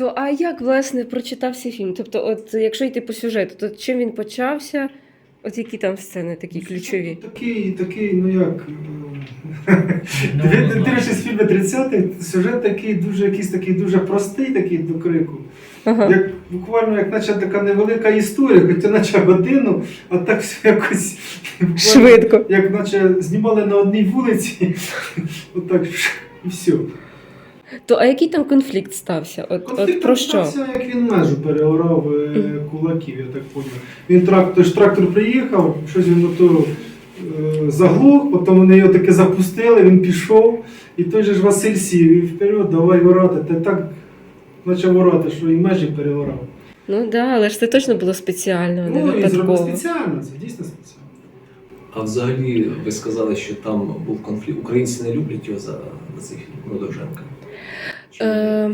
То а як власне прочитався фільм? Тобто, от якщо йти по сюжету, то чим він почався? От які там сцени такі ключові? Такий, такий, ну як. Ну, ну, дивишся фільми 30-х, сюжет такий дуже якийсь такий дуже простий такий до крику. Ага. Як буквально як наче така невелика історія, хоча наче годину, а так все якось Швидко. Як наче знімали на одній вулиці, отак і все. То а який там конфлікт стався? От, от про що? стався, як він межу переорав е, кулаків, я так поняв. Він трактор, ж трактор приїхав, щось він ото е, заглох, потім вони його таки запустили, він пішов, і той же ж Василь сів, і вперед, давай орати. Та так почав орати, що і межі переорав. Ну да, але ж це точно було спеціально, не Ну, і зробив випадково. спеціально, це дійсно спеціально. А взагалі ви сказали, що там був конфлікт. Українці не люблять його за, за цей фільм, Е?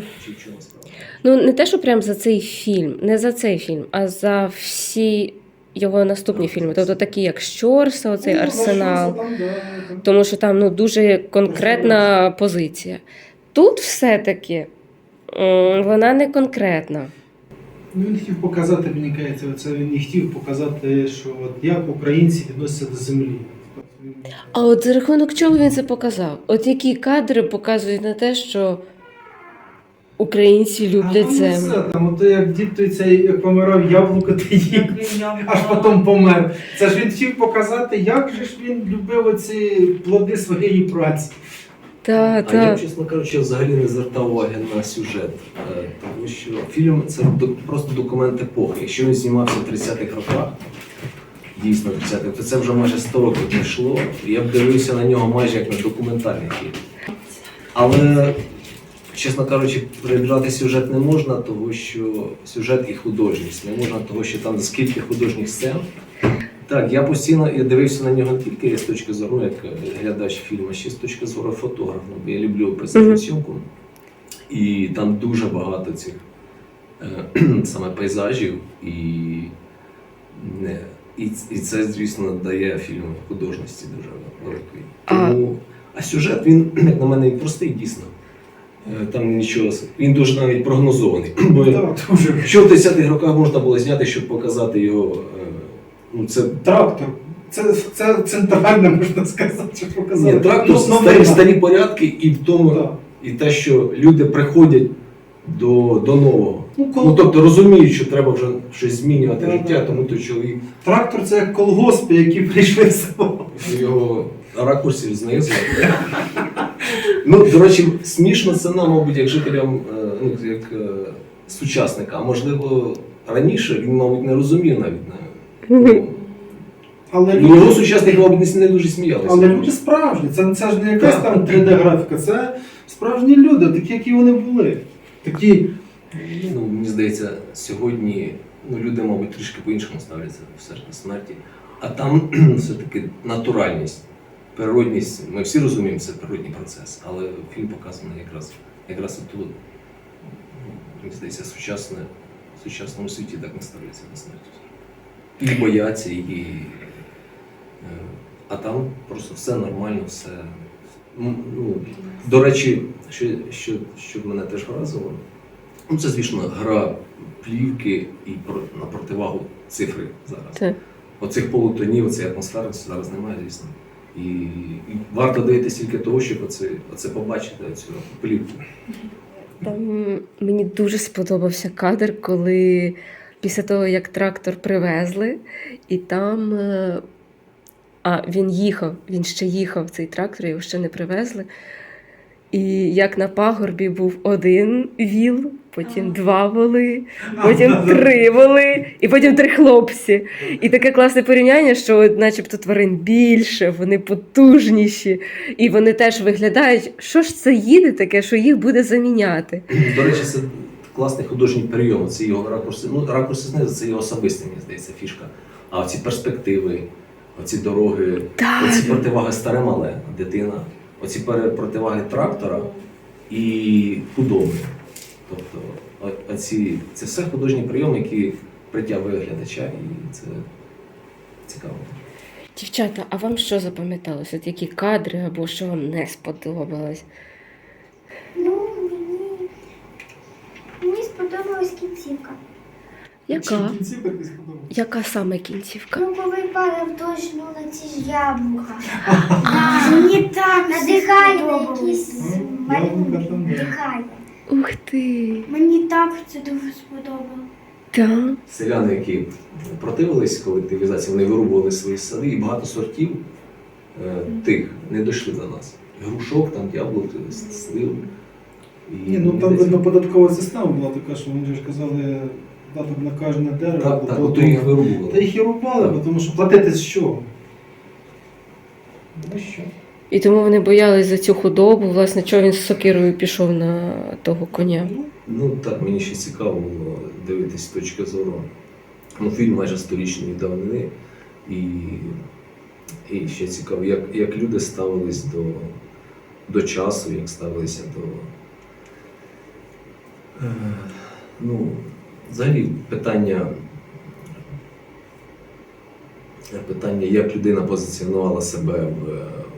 Ну не те, що прям за цей фільм, не за цей фільм, а за всі його наступні фільми. Тобто такі, як Щорса, оцей Ну, арсенал. Тому що там ну, дуже конкретна позиція. Тут все-таки вона не конкретна. Ну, він хотів показати, мені кажеться, це він не хотів показати, що от як українці відносяться до землі. А от за рахунок чого він це показав? От які кадри показують на те, що українці люблять землю. все, там, от як дід той цей як помирав яблуко, ти їв, аж потім помер. Це ж він хотів показати, як же ж він любив оці плоди своєї праці. Та, А я, та. чесно кажучи, взагалі не звертав уваги на сюжет, е, тому що фільм це до- просто документ епохи. Якщо він знімався в 30-х роках, дійсно 30-х, то це вже майже 100 років пройшло. і Я б дивився на нього майже як на документальний фільм. Але, чесно кажучи, перебирати сюжет не можна, тому що сюжет і художність. Не можна, тому що там скільки художніх сцен. Так, я постійно я дивився на нього не тільки з точки зору, як глядач фільму, а ще з точки зору фотографа. бо Я люблю Мгм. зйомку. І там дуже багато цих е, саме пейзажів, і, не, і, і це, звісно, дає фільму художності дуже великої. А- Тому, а сюжет, він, як на мене, простий дійсно. Е, Там нічого, він дуже навіть прогнозований. Бо Так, що в 30-х роках можна було зняти, щоб показати його. е, Ну, це Трактор. Це, це центральне, можна сказати, що показати. ні, трактор, Ну, старі, старі порядки, і в тому, Так. і те, що люди приходять до, до нового. Ну, Ну, тобто розуміють, що треба вже щось змінювати Да, життя, да. тому той чоловік Трактор це як колгоспи, які прийшли з його ракурсів знизу. ну, до речі, смішно це нам, мабуть, як жителям, е, ну, як е, сучасникам. А можливо, раніше він, мабуть, не розумів навіть. Не, ну, Але ну, його люди, сучасники, мабуть, не, дуже сміялися. але люди справжні. Це, це ж не якась Так. там 3D-графіка, це справжні люди, такі, які вони були. Такі. Ну, мені здається, сьогодні ну, люди, мабуть, трішки по-іншому ставляться все ж до смерті. А там все-таки натуральність, природність. Ми всі розуміємо, це природній процес, але фільм показаний якраз, якраз тут. Мені здається, сучасне, в сучасному світі так не ставляться до смерті. І бояться, і. е, А там просто все нормально, все. Ну, ну, до речі, що, що, що мене теж вразило, Ну, це, звісно, гра плівки і про- на противагу цифри зараз. Так. Оцих полутонів, цієї атмосфери зараз немає, звісно. І, і варто дивитися тільки того, щоб оце, оце побачити, цю плівку. Там мені дуже сподобався кадр, коли після того, як трактор привезли, і там. е, А, він їхав, він ще їхав цей трактор, його ще не привезли. І як на пагорбі був один віл, потім два воли, потім три воли, і потім три хлопці. І таке класне порівняння, що начебто тварин більше, вони потужніші, і вони теж виглядають, що ж це їде таке, що їх буде заміняти. До речі, це класний художній прийом. Це його ракурси. Ну, ракурси знизу це його особиста, мені здається, фішка. А оці перспективи, оці дороги, Так. оці противаги старе мале, дитина, оці противаги трактора і худоби. Тобто, оці, це все художні прийоми, які притягує глядача, і це цікаво. Дівчата, а вам що запам'яталось? От які кадри або що вам не сподобалось? Ну, мені, мені сподобалося. кінцівка. Яка? Кінцівка? Яка саме кінцівка? Ну, коли падав дощ, ну на ці ж яблука. Мені так надихає на якісь яблука там, да. надихає. Ух ти! Мені так це дуже сподобалося. Так. Селяни, які противились колективізації, вони вирубували свої сади, і багато сортів е, тих не дійшли до нас. Грушок, там, яблук, слив. І Ні, ну там видно податкова система була така, що вони ж казали, дати на кожне дерево. Так, так, по от їх вирубували. Та їх і рубали, Так. тому що платити з чого? Ну що? І тому вони боялись за цю худобу, власне, чого він з сокирою пішов на того коня. Ну, Ну так, мені ще цікаво було дивитись з точки зору. Ну, фільм майже сторічної давнини. І, і ще цікаво, як, як люди ставились до, до часу, як ставилися до. Е, ну, взагалі питання. Питання, як людина позиціонувала себе в,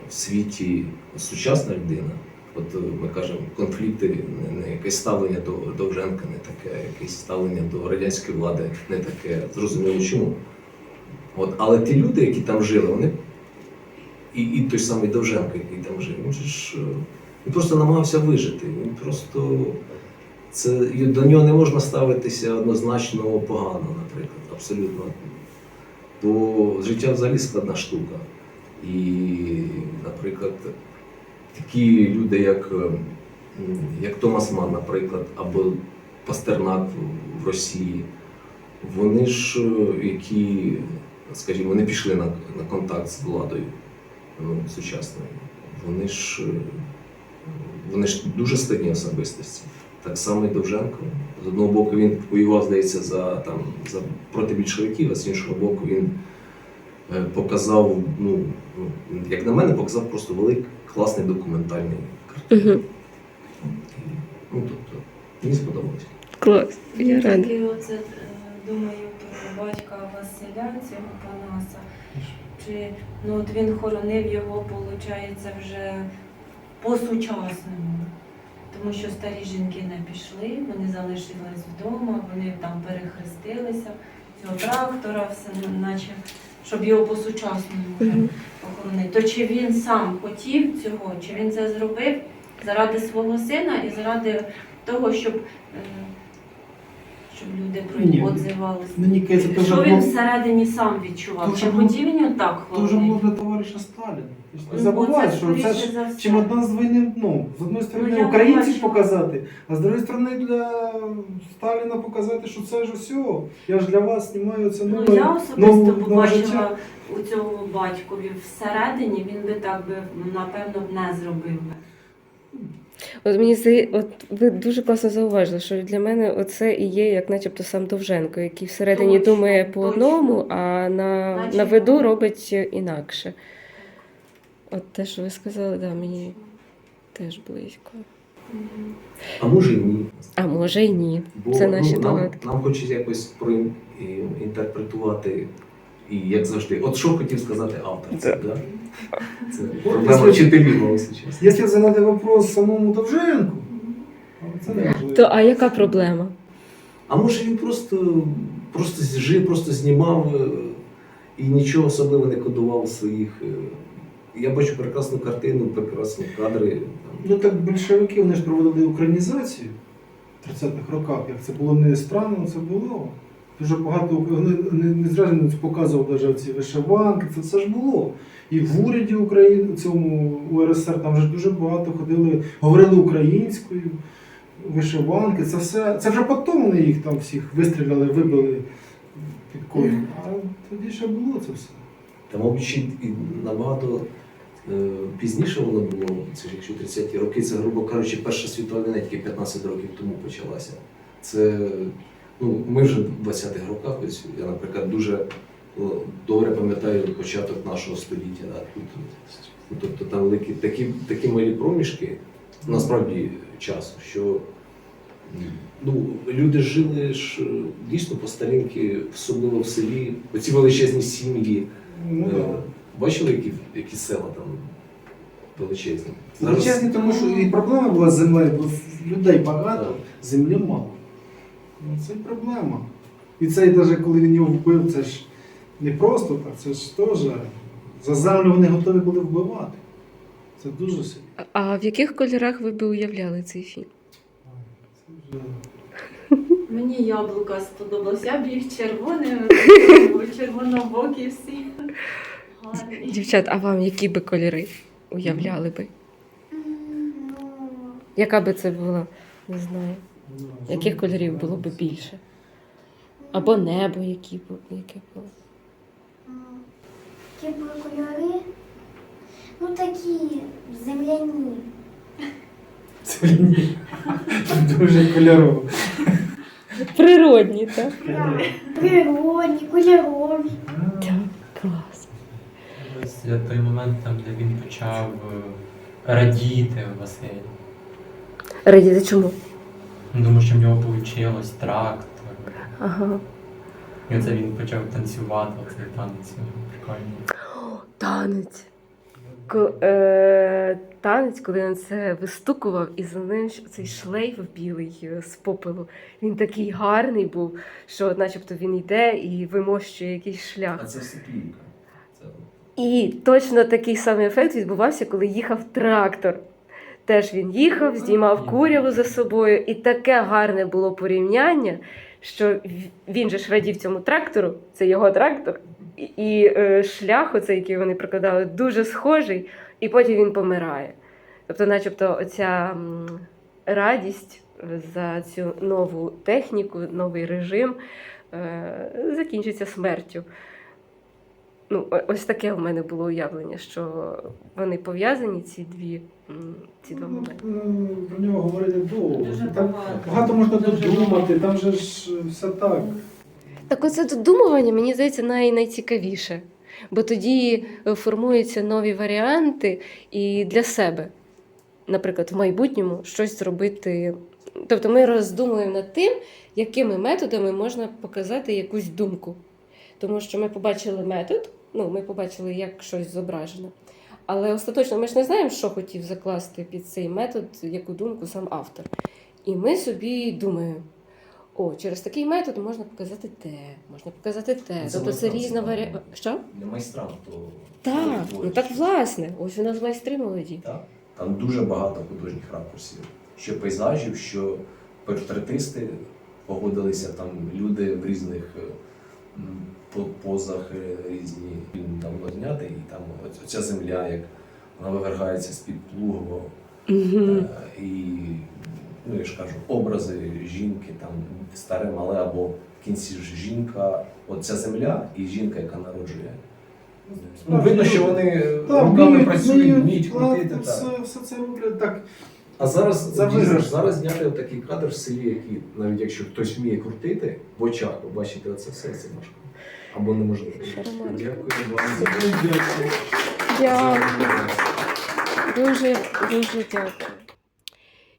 в світі, сучасна людина. От е, ми кажемо, конфлікти, не, якесь ставлення до Довженка, не таке, якесь ставлення до радянської влади, не таке. Зрозуміло чому. От, але ті люди, які там жили, вони. І, і той самий Довженко, який там жив, він ж е, він просто намагався вижити. Він просто це до нього не можна ставитися однозначно погано, наприклад, абсолютно. Бо життя взагалі складна штука. І, наприклад, такі люди, як, е, як Томас Ман, наприклад, або Пастернак в Росії, вони ж, е, які, скажімо, вони пішли на, на контакт з владою ну, сучасною, вони ж, вони ж дуже складні особистості. Так само і Довженко. З одного боку він воював, здається, за, там, за проти більшовиків, а з іншого боку він е, показав, ну, як на мене, показав просто великий, класний документальний картин. Угу. Ну, тобто, мені сподобалось. Клас. Я Я рада. таки оце е, думаю про батька Василя, цього Панаса. Чи ну от він хоронив його, виходить, вже по-сучасному. Тому що старі жінки не пішли, вони залишились вдома, вони там перехрестилися, цього трактора, все наче, щоб його по-сучасному вже Мгм. То чи він сам хотів цього, чи він це зробив заради свого сина і заради того, щоб, е, щоб люди про Ні. нього відзивалися? Мені кажеться, це вже Що він було- всередині сам відчував? То Чи вже було- хотів він так то вже для товариша Сталіна. Ти ж не Ну, забувай, це що це скоріше ж за все. чим одна з війни, ну, з одної сторони Ну, я українців бачу. показати, а з другої сторони для Сталіна показати, що це ж усе. Я ж для вас знімаю це Ну, нове. я особисто побачила життя. у цього батькові всередині, він би так би, напевно, б не зробив би. От мені от ви дуже класно зауважили, що для мене оце і є як начебто сам Довженко, який всередині Точно, думає по точно. одному, а на, Наче на виду робить інакше. От те, що ви сказали, да, мені теж близько. А може і ні. А може й ні. Бо Це наші ну, нам, догадки. нам хочуть якось проінтерпретувати, і як завжди, от що хотів сказати автор. Це, да. це проблема якщо- вчителів мого. Якщо задати вопрос самому Довженку, це не важливо. То а яка проблема? А може він просто, просто жив, просто знімав е, і нічого особливо не кодував своїх. е, Я бачу прекрасну картину, прекрасні кадри. Ну так більшовики вони ж проводили українізацію в 30-х роках. Як це було не странно, це було. Дуже багато не, не не показував навіть ці вишиванки, це все ж було. І в уряді України, цьому УРСР там вже дуже багато ходили, говорили українською, вишиванки. Це все. Це вже потім вони їх там всіх вистріляли, вибили під кожен. А тоді ще було це все. Та, мабуть, й набагато е, пізніше воно було, це ж якщо 30-ті роки, це, грубо кажучи, Перша світова війна тільки 15 років тому почалася. Це, ну, ми вже в 20-х роках, ось я, наприклад, дуже добре пам'ятаю початок нашого століття. Да, тут, ну, тобто там великі такі, такі малі проміжки, насправді часу, що ну, люди жили ж е, дійсно по старінки, особливо в селі, оці величезні сім'ї. Ну, Е. Бачили, які, які села там величезні? Величезні, тому що і проблема була з землею, бо людей багато, землі мало. Ну, це проблема. І цей, навіть коли він його вбив, це ж не просто так, це ж теж. За землю вони готові були вбивати. Це дуже сильно. А в яких кольорах ви би уявляли цей фільм? Це вже... Мені яблука сподобалось. Я б їх червоними, червонобокі всі. Гарні. Дівчат, а вам які би кольори уявляли би? Ну, Яка би це була? Не знаю. Яких кольорів було би більше? Або небо, які б, яке було? які були кольори? Ну такі земляні. Це ні. Дуже кольорово. Природні, так? Природні, кольорові. Так, клас. Ось той момент, там, де він почав е, радіти Василь. Радіти чому? Ну, Тому що в нього вийшло трактор. Ага. І оце він почав танцювати, оцей танець. ну, Прикольно. Танець. Ко- е, танець, коли він це вистукував, і за ним цей шлейф білий е, з попелу. Він такий гарний був, що начебто він йде і вимощує якийсь шлях. А це все. Це І точно такий самий ефект відбувався, коли їхав трактор. Теж він їхав, знімав куряву за собою, і таке гарне було порівняння, що він же ж радів цьому трактору, це його трактор, і, е, шлях, оцей, який вони прокладали, дуже схожий, і потім він помирає. Тобто, начебто, оця радість е, за цю нову техніку, новий режим е, закінчиться смертю. Ну, ось таке в мене було уявлення, що вони пов'язані, ці дві ці два моменти. Ну, Про нього говорити довго. Дуже Там багато. можна Дуже додумати, там же ж все так. Так оце додумування, мені здається, най- найцікавіше. Бо тоді е, формуються нові варіанти і для себе. Наприклад, в майбутньому щось зробити. Тобто ми роздумуємо над тим, якими методами можна показати якусь думку. Тому що ми побачили метод, ну, ми побачили, як щось зображено. Але остаточно ми ж не знаємо, що хотів закласти під цей метод, яку думку сам автор. І ми собі думаємо: о, через такий метод можна показати те, можна показати те. Це тобто це різна варіація. Що? для майстрам, то Так, ну так власне, ось у нас майстри молоді. Так. Там дуже багато художніх ракурсів. Що пейзажів, що портретисти погодилися, там люди в різних е, позах різні Він там зняти, і там оця земля, як вона вивергається з-під плугу. Е, І, ну я ж кажу, образи жінки, там старе, мале, або в кінці ж жінка, оця земля і жінка, яка народжує. Ну, видно, що вони руками працюють, вміють, крутити. Все, все це роблять так. А зараз За дійсно, зараз зняти такий кадр в селі, який, навіть якщо хтось вміє крутити, в очах побачити оце все, це важко. Або неможливо. Дякую вам Дякую. Дуже, дуже дякую.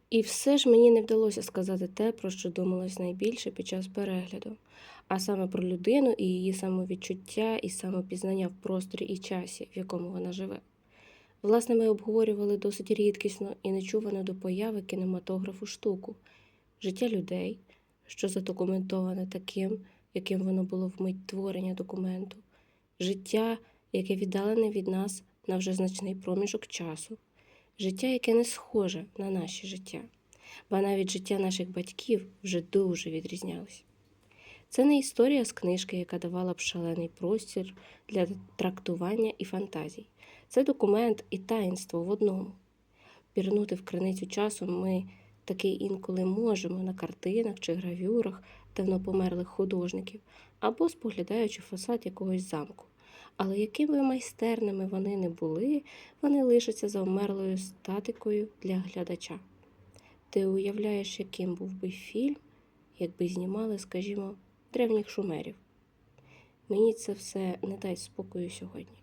І все ж мені не вдалося сказати те, про що думалось найбільше під час перегляду, а саме про людину і її самовідчуття і самопізнання в просторі і часі, в якому вона живе. Власне, ми обговорювали досить рідкісну і нечувану до появи кінематографу штуку життя людей, що задокументоване таким, яким воно було в мить творення документу, життя, яке віддалене від нас на вже значний проміжок часу, життя, яке не схоже на наше життя, ба навіть життя наших батьків вже дуже відрізнялось. Це не історія з книжки, яка давала б шалений простір для трактування і фантазій. Це документ і таїнство в одному. Пірнути в криницю часу ми таки інколи можемо на картинах чи гравюрах давно померлих художників або споглядаючи фасад якогось замку. Але якими майстерними вони не були, вони лишаться завмерлою статикою для глядача. Ти уявляєш, яким був би фільм, якби знімали, скажімо, древніх шумерів. Мені це все не дасть спокою сьогодні.